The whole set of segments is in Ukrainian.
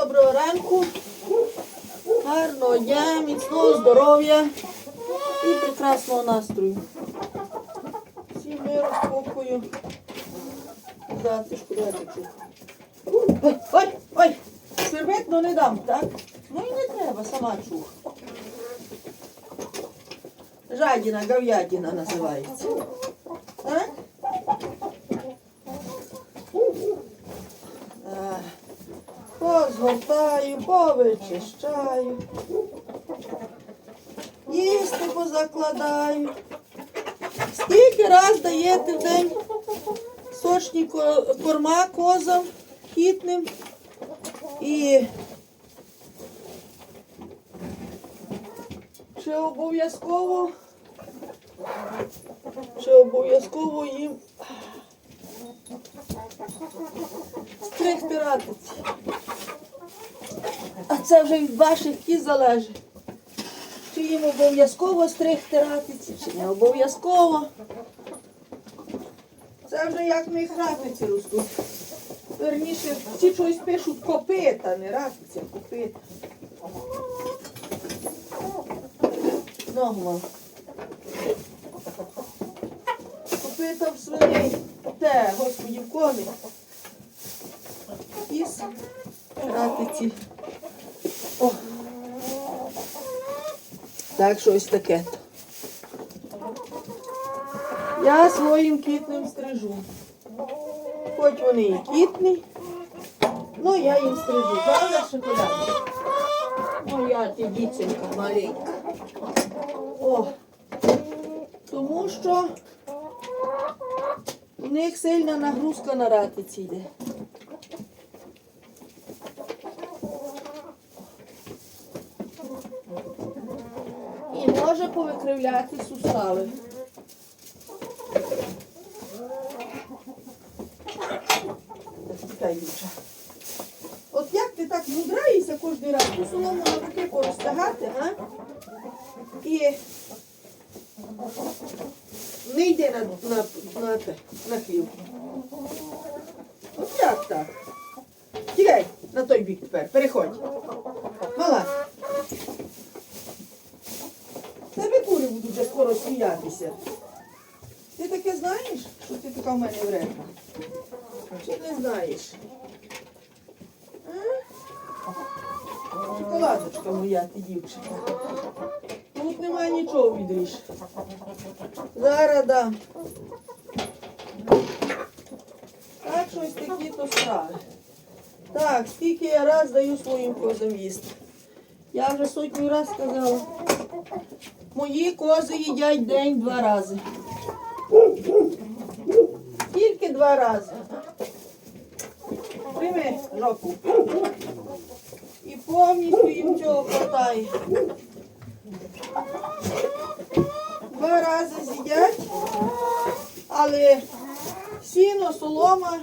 Доброго ранку, гарного дня, міцного здоров'я і прекрасного настрою. Всім миру, спокою. Затишку, давайте чух. Ой, ой, ой, серветно не дам, так? Ну і не треба, сама чух. Жадіна, говядина називається. Так? Позгортаю, повичищаю. Їсти позакладаю. Скільки раз даєте в день сочні корма козам хітним і чи обов'язково чи обов'язково їм стригти ратиці. Це вже від ваших кіз залежить. Чи їм обов'язково стригти ратиці, чи не обов'язково. Це вже як в них ратиці ростуть. Верніше, всі щось пишуть копита, не ратиця, копита. Ногма. Копита в свиней. Те, господі, в кони. Кіс. Ратиці. О. Так, щось таке. Я своїм кітним стрижу. Хоч вони і кітні, ну я їм стрижу. Правда, шоколад? Моя ти дівчинка маленька. О, тому що у них сильна нагрузка на ратиці йде. І може повикривляти сустави. От як ти так мудраєшся кожен раз ту солому на руки порозтягати, а? І не йди на, на, на, на хлів. От як так? Тікай на той бік тепер, переходь. Мала. Тебе кури вже скоро сміятися. Ти таке знаєш, що ти така в мене вредна? Чи не знаєш? Шоколадочка моя, ти дівчинка. Тут немає нічого відріж. Зараз дам. Так, щось такі то справи. Так, скільки я раз даю своїм козам їсти. Я вже сотню раз сказала. Мої кози їдять день два рази. Тільки два рази. Прийми жопу. І повністю їм цього хватає. Два рази з'їдять, але сіно, солома,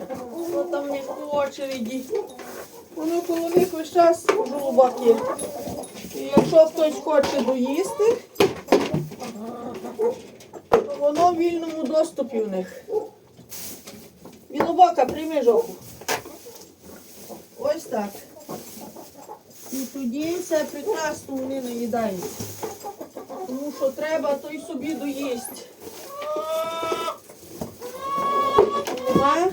що там в них очереді, воно коло них весь час жолобаки. І якщо хтось хоче доїсти, воно в вільному доступі в них. Білобока, прийми жопу. Ось так. І тоді все прекрасно вони наїдаються. Тому що треба, то й собі доїсть. Нема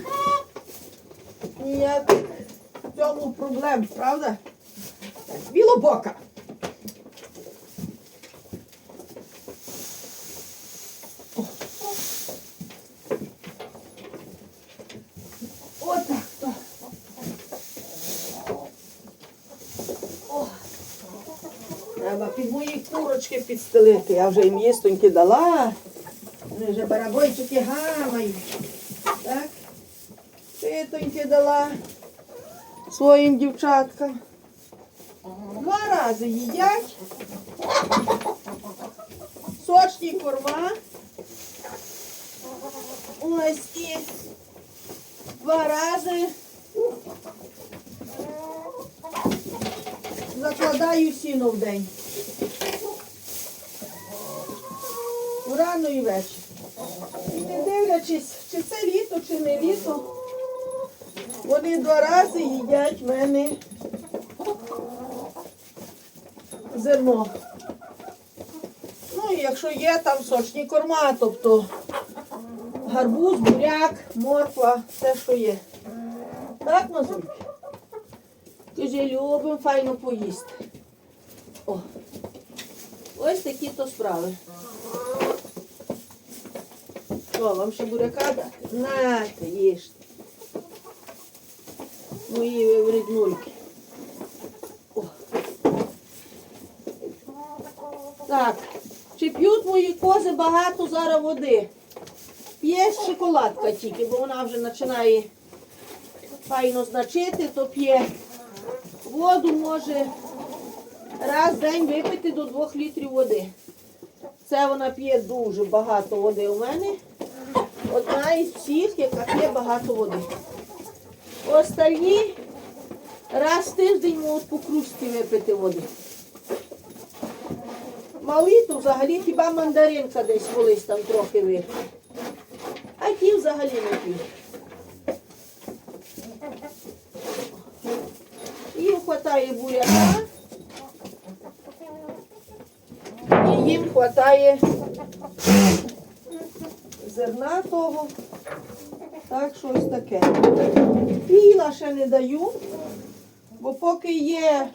ніяких в цьому проблем, правда? Білобока. Отак то. О. Треба під мої курочки підстелити. Я вже їм їстоньки дала. Вони вже барабойчики гамають. Так? Питоньки дала своїм дівчаткам. Два рази їдять. Сочні корма. Ось і два рази закладаю сіно в день. Рано і вечір. І не дивлячись, чи це літо, чи не літо, вони два рази їдять в мене зерно. Ну і якщо є там сочні корма, тобто гарбуз, буряк, морква, все, що є. Так, Мазульки? Каже, любимо файно поїсти. О. Ось такі то справи. Що, вам ще буряка дати? Нате, їжте. Мої ви вреднульки. О. Так, чи п'ють мої кози багато зараз води? П'є шоколадка тільки, бо вона вже починає файно значити, то п'є воду може раз в день випити до 2 літрів води. Це вона п'є дуже багато води у мене. Одна із всіх, яка п'є багато води. Остальні раз в тиждень можуть по кружці випити води. Малі, то взагалі хіба мандаринка десь колись там трохи випив. А ті взагалі не п'ють. Їм вистачає буряка. І їм вистачає зерна того. Так, щось таке. Піла ще не даю, бо поки є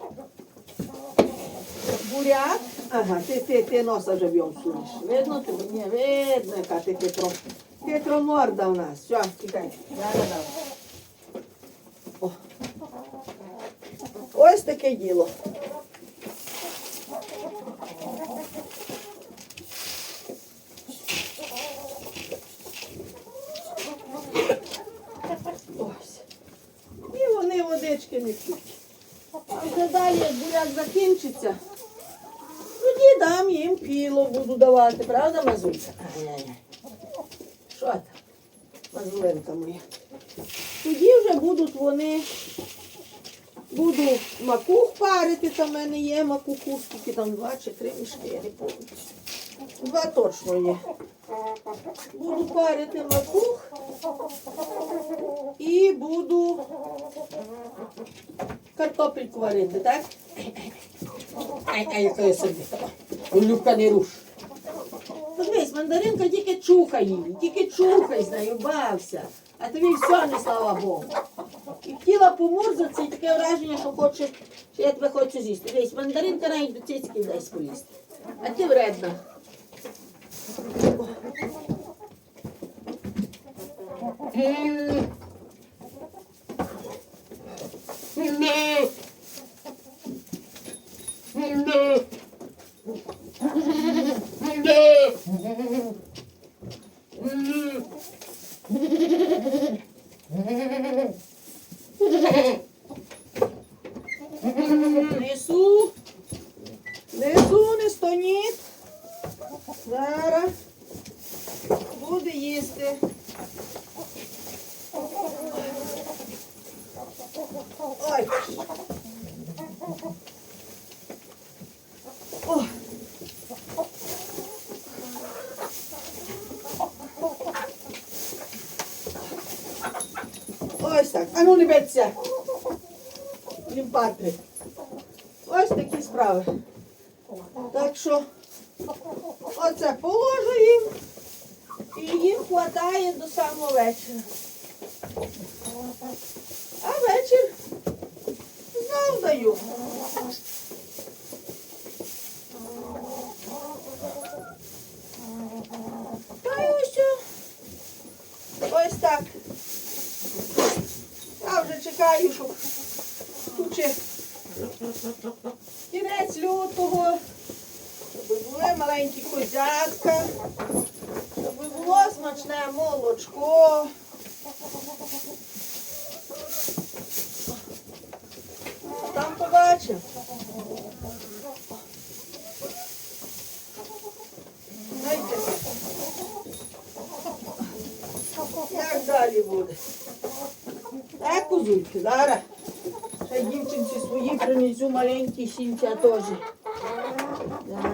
буряк. Ага, ти, ти, ти носа вже б'єм сунеш. Видно ти? Ні, видно, яка ти хитро. Хитроморда в нас. Все, тікай. Ось таке діло. Ось. І вони водички не п'ють. Вже далі, як буряк закінчиться, тоді дам їм піло, буду давати, правда, Мазулька? Що там? Мазулинка моя. Тоді вже будуть вони, буду макух парити, там в мене є макуху, скільки там два чи три мішки, я не пам'ятаю. Два точно є. Буду парити макух і буду картопельку варити, так? Ай, ай, яка я собі. Любка не руш. Подивись, мандаринка тільки чухай її, тільки чухай з бався. А тобі все не слава Богу. І хотіла помурзатися, і таке враження, що хоче, що я тебе хочу з'їсти. Дивись, мандаринка навіть до цицьки дай полізти. А ти вредна. Несу. Несу, не стоніть. Ось так. А ну не беться. Лімпатри. Ось такі справи. Так що оце положу їм і їм хватає до самого вечора. А вечір знов даю. Та й ось. Ось так. Чекаю, щоб куче кінець лютого, щоб були маленькі козятка, щоб було смачне молочко. Там побачив. Як далі буде? Так, зараз. Ще дівчинці свої принесу маленькі сінця теж.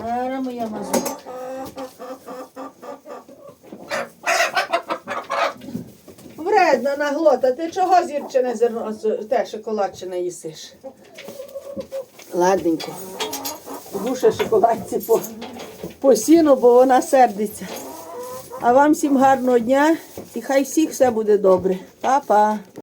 Зараз моя мазурка. Вредна наглота, ти чого зірчене зерно, те шоколадчине їсиш? Ладненько. Душа шоколадці по, по сіну, бо вона сердиться. А вам всім гарного дня і хай всіх все буде добре. Па-па.